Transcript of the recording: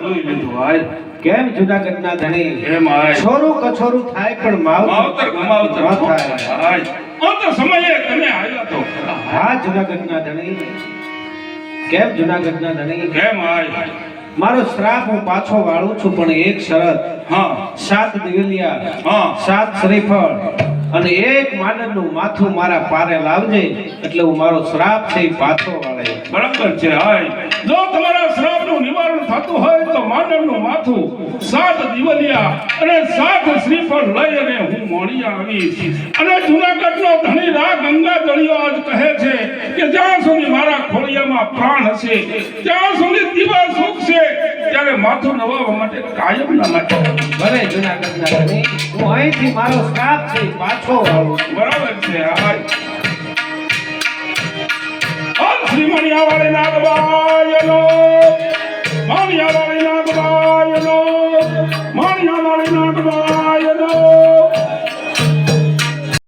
જોઈ લીધું હાય. કેમ જુનાગઢના ધણી એમ હાય. છોરું કછોરું થાય પણ માવતર માવતર ગમાવતર ન થાય. હાય. સમયે તમે આવ્યા તો. હા જુનાગઢના ધણી કેમ જુનાગઢના ધણી કેમ હાય? મારો શ્રાપ હું પાછો વાળું છું પણ એક શરત. હા. સાત દિવેલિયા હા. સાત શ્રીફળ અને એક માનવનું માથું મારા પારે લાવજે એટલે હું મારો શ્રાપ છે પાછો વાળે. બરાબર છે હાય. જો તમારા શ્રાપનું થતું હોય તો માંડવનું માથું સાત દિવલિયા અને સાત શ્રીફળ લઈ અને હું મોડી આવીશ. અને જુનાગઢનો ધણી રા ગંગા દળિયો આજ કહે છે કે જ્યાં સુધી મારા ખોળિયામાં પ્રાણ હશે ત્યાં સુધી દીવા સુખ છે ત્યારે માથું નવાવવા માટે કાયમના માટે. ભલે જુનાગઢના ધણી હું અહીંથી મારો શ્રાપ છે પાછો બરાબર છે આ શ્રીમણિયા વાળી મણિયાવાળી I'm not the boy.